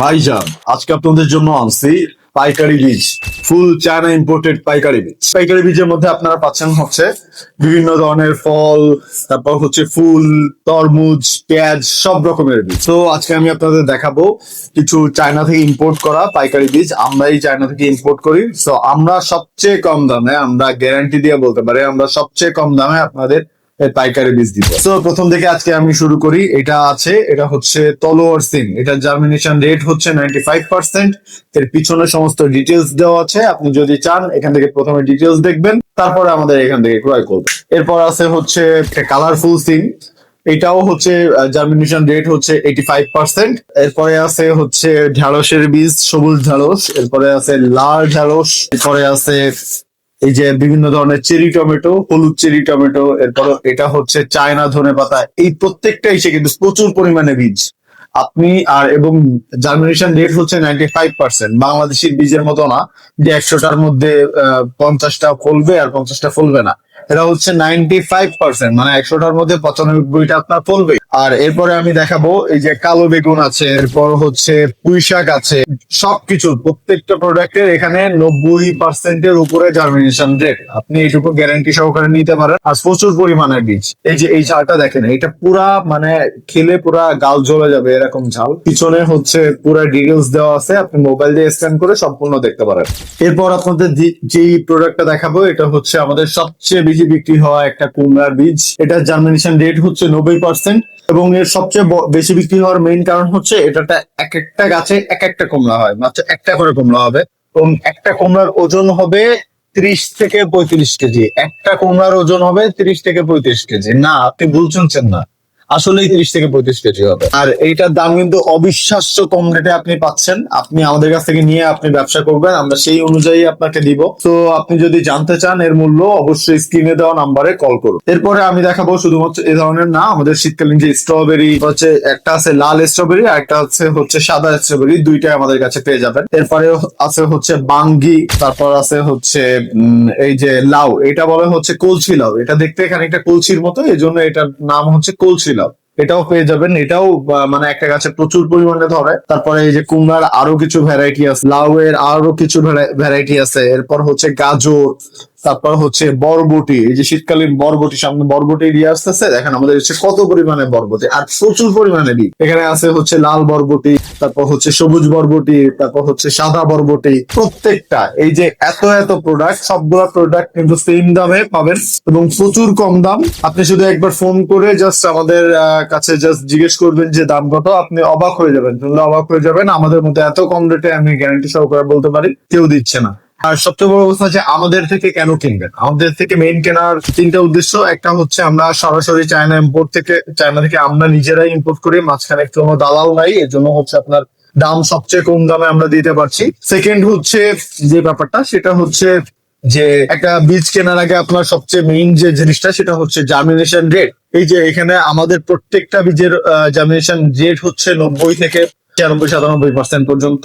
ভাইজান, আজকে আপনাদের জন্য আনছি পাইকারি বীজ, ফুল চায়না ইম্পোর্টেড পাইকারি বীজ। পাইকারি বীজের মধ্যে আপনারা পাচ্ছেন হচ্ছে বিভিন্ন ধরনের ফল, তারপর হচ্ছে ফুল, তরমুজ, পেঁয়াজ, সব রকমের বীজ। তো আজকে আমি আপনাদের দেখাবো কিছু চায়না থেকে ইম্পোর্ট করা পাইকারি বীজ। আমরাই চায়না থেকে ইম্পোর্ট করি। তো আমরা সবচেয়ে কম দামে, আমরা গ্যারান্টি দিয়ে বলতে পারি, আমরা সবচেয়ে কম দামে আপনাদের পাইকারি বীজ দিব। তো প্রথম থেকে আজকে আমি শুরু করি। এটা আছে, এটা হচ্ছে তলোয়ার সিং এটা জার্মিনেশন রেট হচ্ছে নাইনটি ফাইভ পার্সেন্ট এর পিছনে সমস্ত ডিটেলস দেওয়া আছে। আপনি যদি চান, এখান থেকে প্রথমে ডিটেলস দেখবেন, তারপরে আমাদের এখান থেকে ক্রয় করবেন। এরপর আছে হচ্ছে কালারফুল সিং এটাও হচ্ছে জার্মিনেশন রেট হচ্ছে এইটি ফাইভ পার্সেন্ট এরপরে আছে হচ্ছে ঢ্যাঁড়সের বীজ, সবুজ ঢ্যাঁড়স। এরপরে আছে লাল ঢ্যাঁড়স। এরপরে আছে এই যে বিভিন্ন ধরনের চেরি টমেটো, হলুদ চেরি টমেটো এরপর এটা হচ্ছে চায়না ধনে পাতা। এই প্রত্যেকটা এসে কিন্তু প্রচুর পরিমাণে বীজ। আপনি আর এবং জার্মিনেশন রেট হচ্ছে নাইনটি ফাইভ পার্সেন্ট বাংলাদেশের বীজের মতো না, যে একশোটার মধ্যে পঞ্চাশটা ফলবে আর পঞ্চাশটা ফলবে না। এটা হচ্ছে নাইনটি ফাইভ পার্সেন্ট মানে একশোটার মধ্যে পঁচানব্বইটা আপনার ফলবে আর এরপরে আমি দেখাবো এই যে কালো বেগুন আছে, এরপর হচ্ছে পুঁই শাক আছে, সবকিছু প্রত্যেকটা প্রোডাক্টের এখানে নব্বই পার্সেন্টের উপরে জার্মিনেশন রেট আপনি এইটুকু গ্যারান্টি সহকারে নিতে পারেন। আর প্রচুর পরিমাণের বীজ। এই যে এই ঝালটা দেখেন, এটা পুরা মানে খেলে পুরা গাল জ্বলে যাবে এরকম ঝাল। পিছনে হচ্ছে পুরা ডিটেলস দেওয়া আছে, আপনি মোবাইল দিয়ে স্ক্যান করে সম্পূর্ণ দেখতে পারেন। এরপর আপনাদের যেই প্রোডাক্টটা দেখাবো, এটা হচ্ছে আমাদের সবচেয়ে বেশি বিক্রি হওয়া একটা কুমড়ার বীজ। এটা জার্মিনেশন রেট হচ্ছে নব্বই পার্সেন্ট এবং এর সবচেয়ে বেশি বিক্রি হওয়ার মেইন কারণ হচ্ছে এটাটা এক একটা গাছে এক একটা কমলা হয়। মাত্র একটা করে কমলা হবে। এবং একটা কমলার ওজন হবে ত্রিশ থেকে পঁয়ত্রিশ কেজি। একটা কমলার ওজন হবে ত্রিশ থেকে পঁয়ত্রিশ কেজি। না, আপনি ভুল শুনছেন না। আসলেই ত্রিশ থেকে পঁয়ত্রিশ কেজি হবে। আর এইটার দাম কিন্তু অবিশ্বাস্য কম রেটে আপনি পাচ্ছেন। আপনি আমাদের কাছ থেকে নিয়ে আপনি ব্যবসা করবেন, আমরা সেই অনুযায়ী আপনাকে দিব। তো আপনি যদি জানতে চান এর মূল্য, অবশ্যই স্ক্রিনে দেওয়া নাম্বারে কল করুন। এরপরে আমি দেখাবো শুধুমাত্র এই ধরনের না, আমাদের শীতকালীন যে স্ট্রবেরি হচ্ছে, একটা আছে লাল স্ট্রবেরি আর একটা আছে হচ্ছে সাদা স্ট্রবেরি দুইটাই আমাদের কাছে পেয়ে যাবেন। এরপরে আছে হচ্ছে বাঙ্গি, তারপর আছে হচ্ছে এই যে লাউ, এটা বলে হচ্ছে কলছি লাউ। এটা দেখতে এখানে একটা কলছির মতো এই জন্য এটার নাম হচ্ছে কলছি এটাও পেয়ে যাবেন। এটাও মানে একটা গাছে প্রচুর পরিমাণে ধরে। তারপরে এই যে কুমড়ার আরও কিছু ভ্যারাইটি আছে। লাউ এর আরও কিছু ভ্যারাইটি আছে। এরপর হচ্ছে গাজর তারপর হচ্ছে বরবটি, এই যে শীতকালীন বরবটি, সামনে বরবটি দিয়ে আসতেছে, দেখেন আমাদের হচ্ছে কত পরিমাণে বরবটি, আর প্রচুর পরিমাণে বীজ। এখানে আছে হচ্ছে লাল বরবটি, তারপর হচ্ছে সবুজ বরবটি, তারপর হচ্ছে সাদা বরবটি, প্রত্যেকটা, এই যে এত এত প্রোডাক্ট সবগুলো প্রোডাক্ট কিন্তু সেম দামে পাবেন এবং প্রচুর কম দাম। আপনি শুধু একবার ফোন করে জাস্ট আমাদের কাছে জাস্ট জিজ্ঞেস করবেন যে দাম কত, আপনি অবাক হয়ে যাবেন, শুনলে অবাক হয়ে যাবেন। আমাদের মধ্যে এত কম রেটে আমি গ্যারান্টি সহকারে বলতে পারি, কেউ দিচ্ছে না। আর সবচেয়ে বড় কথা হচ্ছে আমাদের থেকে কেন কিনবেন? আমাদের থেকে মেইন কেনার তিনটা উদ্দেশ্য। একটা হচ্ছে আমরা সরাসরি চায়না ইম্পোর্ট থেকে চায়না থেকে আমরা নিজেরাই ইম্পোর্ট করি, মাঝখানে একটু কোনো দালাল নাই এর জন্য হচ্ছে আপনার দাম সবচেয়ে কম দামে আমরা দিতে পারছি। সেকেন্ড হচ্ছে যে ব্যাপারটা, সেটা হচ্ছে যে একটা বীজ কেনার আগে আপনার সবচেয়ে মেইন যে জিনিসটা, সেটা হচ্ছে জার্মিনেশন রেট এই যে এখানে আমাদের প্রত্যেকটা বীজের জার্মিনেশন রেট হচ্ছে নব্বই থেকে ছিয়ানব্বই, সাতানব্বই পার্সেন্ট পর্যন্ত।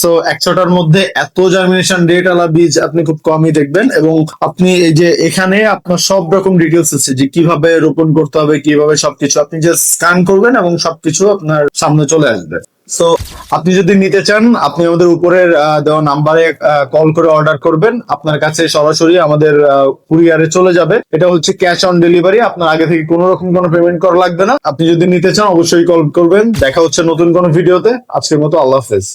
সো একশোটার মধ্যে এত জার্মিনেশন ডেট আলা বীজ আপনি খুব কমই দেখবেন এবং আপনি এই যে এখানে আপনার সব রকম ডিটেলস আছে যে কীভাবে রোপণ করতে হবে, কীভাবে সবকিছু। আপনি যে স্ক্যান করবেন এবং সবকিছু আপনার সামনে চলে আসবে। সো আপনি যদি নিতে চান, আপনি আমাদের উপরের দেওয়া নাম্বারে কল করে অর্ডার করবেন। আপনার কাছে সরাসরি আমাদের কুরিয়ারে চলে যাবে। এটা হচ্ছে ক্যাশ অন ডেলিভারি আপনার আগে থেকে কোনো রকম কোনো পেমেন্ট করা লাগবে না। আপনি যদি নিতে চান, অবশ্যই কল করবেন। দেখা হচ্ছে নতুন কোনো ভিডিওতে আজকের মতো আল্লাহ হাফেজ।